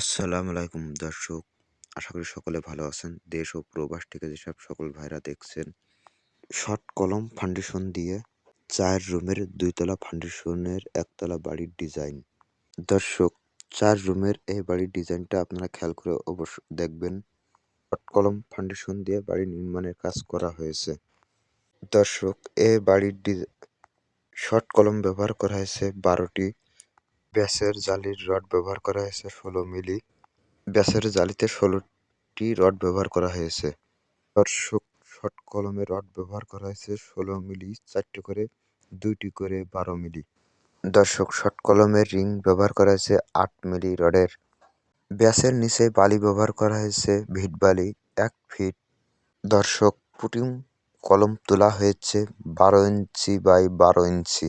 আসসালামু আলাইকুম দর্শক, আশা করি সকলে ভালো আছেন। দেশ ও প্রবাস থেকে যেসব সকল ভাইরা দেখছেন, শর্ট কলম ফাউন্ডেশন দিয়ে চার রুমের দুইতলা ফাউন্ডেশনের একতলা বাড়ির ডিজাইন দর্শক, চার রুমের এই বাড়ির ডিজাইনটা আপনারা খেয়াল করে অবশ্য দেখবেন, শর্ট কলম ফাউন্ডেশন দিয়ে বাড়ি নির্মাণের কাজ করা হয়েছে। দর্শক, এ বাড়ির ডিজাইন শর্ট কলম ব্যবহার করা হয়েছে বারোটি ব্যাসের জালির রড ব্যবহার করা হয়েছে ষোলো মিলি। ব্যাসের জালিতে ষোলোটি রড ব্যবহার করা হয়েছে। দর্শক শর্ট কলমে রড ব্যবহার করা হয়েছে ষোলো মিলি, চারটি করে, দুইটি করে বারো মিলি। দর্শক, শর্ট কলমের রিং ব্যবহার করা হয়েছে আট মিলি রডের। ব্যাসের নিচে বালি ব্যবহার করা হয়েছে ভিট বালি, এক ফিট। দর্শক, পুটিং কলম তোলা হয়েছে বারো ইঞ্চি বাই বারো ইঞ্চি।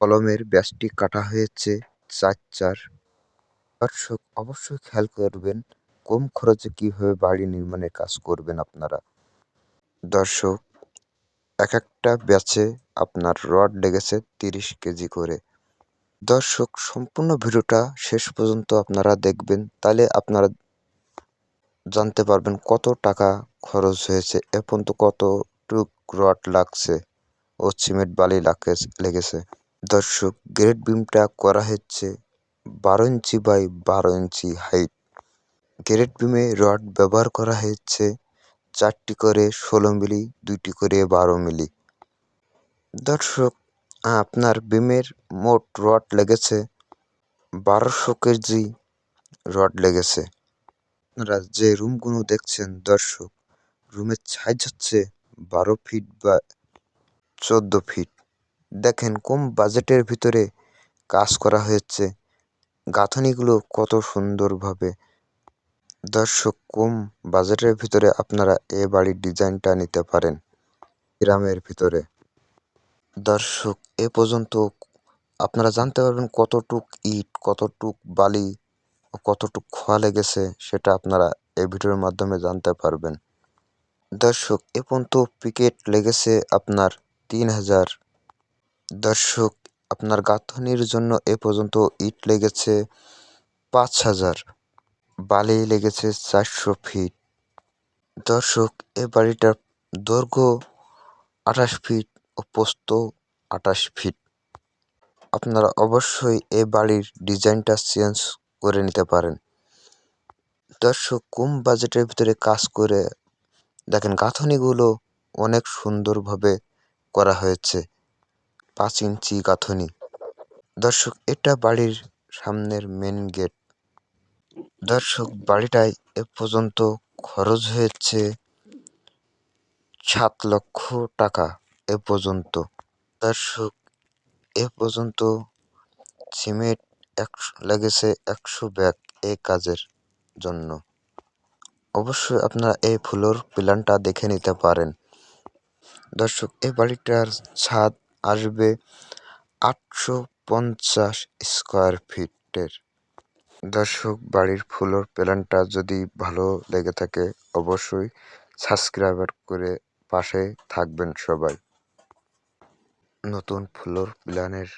কলমের ব্যাসটি কাটা হয়েছে চার চার। দর্শক, অবশ্যই খেয়াল করবেন কম খরচে কীভাবে বাড়ি নির্মাণের কাজ করবেন আপনারা। দর্শক এক একটা ব্যাচে আপনার রড লেগেছে তিরিশ কেজি করে। দর্শক, সম্পূর্ণ ভিডিওটা শেষ পর্যন্ত আপনারা দেখবেন, তাহলে আপনারা জানতে পারবেন কত টাকা খরচ হয়েছে, এ পর্যন্ত কতটুক রড লাগছে ও সিমেন্ট বালি লেগেছে। দর্শক, গ্রেট বিমটা করা হচ্ছে বারো ইঞ্চি বাই বারো ইঞ্চি হাইট। গ্রেড বিমে রড ব্যবহার করা হয়েছে চারটি করে ষোলো মিলি, দুইটি করে বারো মিলি। দর্শক, আপনার বিমের মোট রড লেগেছে বারোশো কেজি রড লেগেছে। আপনারা যে রুমগুলো দেখছেন, দর্শক, রুমের সাইজ হচ্ছে বারো ফিট বা চোদ্দ ফিট দেখেন কম বাজেটের ভিতরে কাজ করা হয়েছে। গাঁথনিগুলো কত সুন্দরভাবে। দর্শক কম বাজেটের ভিতরে আপনারা এ বাড়ির ডিজাইনটা নিতে পারেন? গ্রামের ভিতরে। দর্শক, এ পর্যন্ত আপনারা জানতে পারবেন কতটুক ইট, কতটুক বালি ও কতটুক খোয়া লেগেছে, সেটা আপনারা এই ভিডিওর মাধ্যমে জানতে পারবেন। দর্শক, এ পর্যন্ত পিকেট লেগেছে আপনার তিন হাজার দর্শক, আপনার গাঁথনির জন্য এ পর্যন্ত ইট লেগেছে পাঁচ হাজার, বালি লেগেছে চারশো ফিট। দর্শক, এ বাড়িটার দৈর্ঘ্য আঠাশ ফিট ও পোস্ত আঠাশ ফিট। আপনারা অবশ্যই এ বাড়ির ডিজাইনটা চেঞ্জ করে নিতে পারেন। দর্শক, কম বাজেটের ভিতরে কাজ করে দেখেন, গাঁথনিগুলো অনেক সুন্দরভাবে করা হয়েছে। পাঁচ ইঞ্চি গাঁথনি। দর্শক, এটা বাড়ির সামনের মেন গেট দর্শক, বাড়িটায় এ পর্যন্ত খরচ হয়েছে সাত লক্ষ টাকা এ পর্যন্ত। দর্শক, এ পর্যন্ত সিমেন্ট একশো লেগেছে একশো ব্যাগ এই কাজের জন্য। অবশ্যই আপনারা এই ফ্লোর প্ল্যানটা দেখে নিতে পারেন। দর্শক এই বাড়িটার ছাদ আসবে আটশো পঞ্চাশ স্কোয়ার ফিটের। দর্শক, বাড়ির ফ্লোর প্ল্যানটা যদি ভালো লেগে থাকে, অবশ্যই সাবস্ক্রাইবার করে পাশে থাকবেন সবাই। নতুন ফ্লোর প্ল্যানের